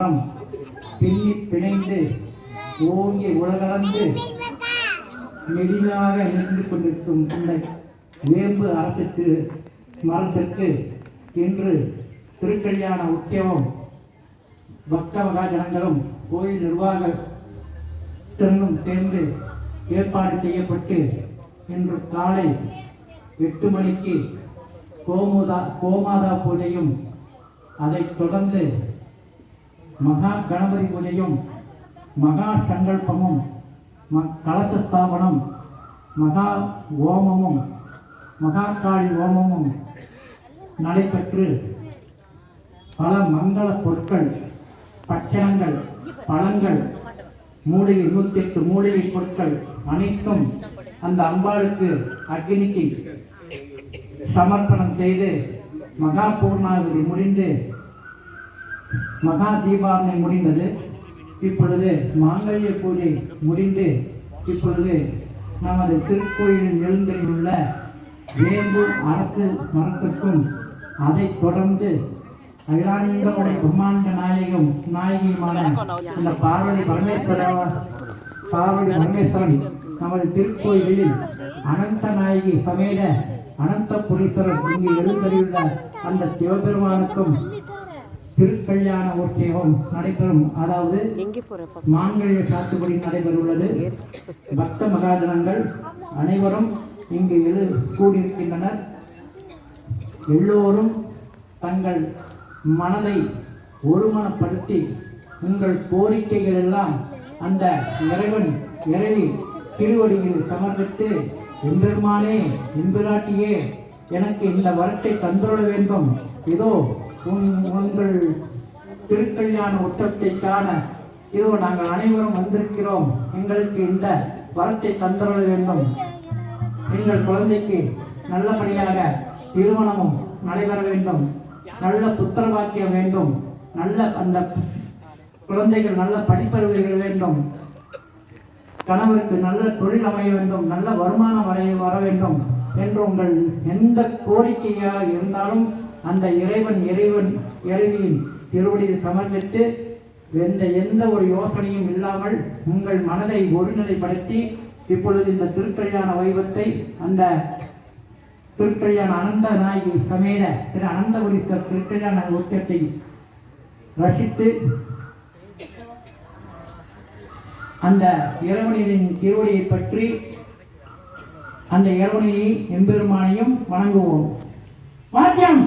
பின்னி பிணைந்து ஓங்கி உலகளந்து மெலிதாக நின்று கொண்டிருக்கும் இந்த வேம்பு அரசுக்கு மரத்திற்கு இன்று திருக்கல்யாண உற்சவம் பக்த மகாஜனங்களும் கோயில் நிர்வாகத்தினரும் சேர்ந்து ஏற்பாடு செய்யப்பட்டு இன்று காலை எட்டு மணிக்கு கோமுதா கோமாதா பூஜையும் அதைத் தொடர்ந்து மகா கணபதி பூஜையும் மகா சங்கல்பமும் ம- கலச ஸ்தாபனம் மகா ஓமமும் மகா காளி ஓமமும் நடைபெற்று பல மங்கள பொருட்கள் பச்சனங்கள் பழங்கள் மூலிகை நூற்றி எட்டு மூலிகை பொருட்கள் அனைத்தும் அந்த அம்பாளுக்கு அக்னிக்கு சமர்ப்பணம் செய்து மகா பூர்ணாவதி முடிந்து மகா தீபாவளி முடிந்தது. இப்பொழுது மாங்கல்ய பூஜை முடிந்து இப்பொழுது நமது திருக்கோயிலின் எழுந்தில் உள்ள வேம்பு அரசு மரத்துக்கும் அதைத் தொடர்ந்து அகிலாண்டமுடைய பிரம்மாண்ட நாயகம் நாயகியுமான இந்த பார்வதி பரமேஸ்வர பார்வதி பரமேஸ்வரன் நமது திருக்கோயிலில் அனந்த நாயகி சமேத அனந்தபுரீஸ்வரர் இங்கு எழுந்தறியுள்ள அந்த சிவபெருமானுக்கும் திருக்கல்யாண உற்சவம் நடைபெறும். அதாவது மாங்கல்ய சாத்துப்படி நடைபெறவுள்ளது பக்த மகாஜனங்கள் அனைவரும் இங்கு எழு கூடியிருக்கின்றனர். எல்லோரும் தங்கள் மனதை ஒருமனப்படுத்தி உங்கள் கோரிக்கைகள் எல்லாம் அந்த இறைவன் இறைவி திருவடியில் சமர்ப்பித்து எம்பெருமானே எம்பிராட்டியே எனக்கு இந்த வரத்தை தந்துள்ள வேண்டும். இதோ உன் உங்கள் திருக்கல்யாண உற்சவத்தை காண இதோ நாங்கள் அனைவரும் வந்திருக்கிறோம். எங்களுக்கு இந்த வரத்தை தந்துள்ள வேண்டும். எங்கள் குழந்தைக்கு நல்லபடியாக திருமணமும் நடைபெற வேண்டும். நல்ல புத்திர பாக்கியம் வேண்டும். நல்ல அந்த குழந்தைகள் நல்ல படிப்பறிவுகள் வேண்டும். கணவருக்கு நல்ல தொழில் அமைய வேண்டும். நல்ல வருமானம் வர வர வேண்டும். என்று உங்கள் எந்த கோரிக்கையாக இருந்தாலும் அந்த இறைவன் இறைவன் இறைவியின் திருவடியில் சமர்ப்பித்து எந்த எந்த ஒரு யோசனையும் இல்லாமல் உங்கள் மனதை ஒருநிலைப்படுத்தி இப்பொழுது இந்த திருக்கல்யாண வைபத்தை அந்த திருக்கல்யாண அனந்த நாயகி சமேத திரு அனந்தபுரீஸ்வர் திருக்கல்யாண ஊக்கத்தை ரசித்து அந்த இறைவனின் திருவடியை பற்றி அந்த இறைவனையை எம்பெருமானையும் வணங்குவோம். வாக்கியம்